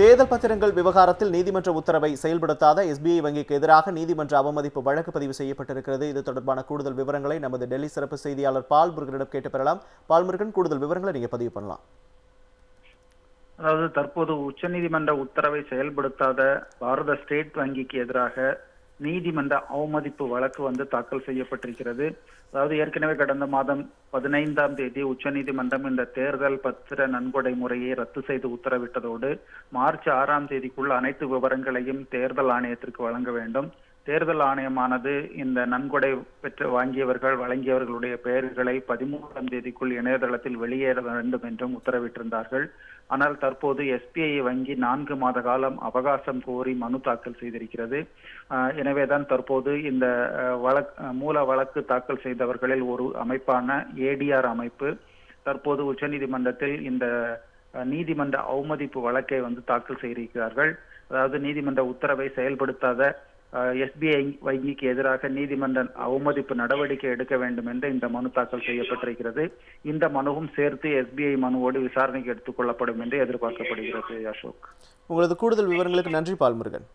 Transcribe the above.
தேர்தல் பத்திரங்கள் விவகாரத்தில் நீதிமன்ற உத்தரவை செயல்படுத்தாத எஸ்பிஐ வங்கிக்கு எதிராக நீதிமன்ற அவமதிப்பு வழக்கு பதிவு செய்யப்பட்டிருக்கிறது. இது தொடர்பான கூடுதல் விவரங்களை நமது டெல்லி சிறப்பு செய்தியாளர் பால் முருகனிடம் கேட்டு பெறலாம். பால் முருகன் கூடுதல் விவரங்களை நீங்க பதிவு பண்ணலாம். அதாவது தற்போது உச்சநீதிமன்ற உத்தரவை செயல்படுத்தாத பாரத ஸ்டேட் வங்கிக்கு எதிராக நீதிமன்ற அவமதிப்பு வழக்கு வந்து தாக்கல் செய்யப்பட்டிருக்கிறது. அதாவது ஏற்கனவே கடந்த மாதம் பதினைந்தாம் தேதி உச்சநீதிமன்றம் இந்த தேர்தல் பத்திர நன்கொடை முறையை ரத்து செய்து உத்தரவிட்டதோடு மார்ச் ஆறாம் தேதிக்குள் அனைத்து விவரங்களையும் தேர்தல் ஆணையத்திற்கு வழங்க வேண்டும். தேர்தல் ஆணையமானது இந்த நன்கொடை பெற்று வாங்கியவர்கள் வழங்கியவர்களுடைய பெயர்களை பதிமூன்றாம் தேதிக்குள் இணையதளத்தில் வெளியேற வேண்டும் என்றும் உத்தரவிட்டிருந்தார்கள். ஆனால் தற்போது எஸ்பிஐ வங்கி நான்கு மாத காலம் அவகாசம் கோரி மனு தாக்கல் செய்திருக்கிறது. எனவேதான் தற்போது இந்த அஹ், வழக் மூல வழக்கு தாக்கல் செய்தவர்களில் ஒரு அமைப்பான ஏடிஆர் அமைப்பு தற்போது உச்சநீதிமன்றத்தில் இந்த நீதிமன்ற அவமதிப்பு வழக்கை வந்து தாக்கல் செய்திருக்கிறார்கள். அதாவது நீதிமன்ற உத்தரவை செயல்படுத்தாத எஸ்பிஐ வங்கிக்கு எதிராக நீதிமன்ற அவமதிப்பு நடவடிக்கை எடுக்க வேண்டும் என்று இந்த மனு தாக்கல் செய்யப்பட்டிருக்கிறது. இந்த மனுவும் சேர்த்து எஸ்பிஐ மனுவோடு விசாரணைக்கு எடுத்துக் கொள்ளப்படும் என்று எதிர்பார்க்கப்படுகிறது அசோக். உங்களது கூடுதல் விவரங்களுக்கு நன்றி பால்முருகன்.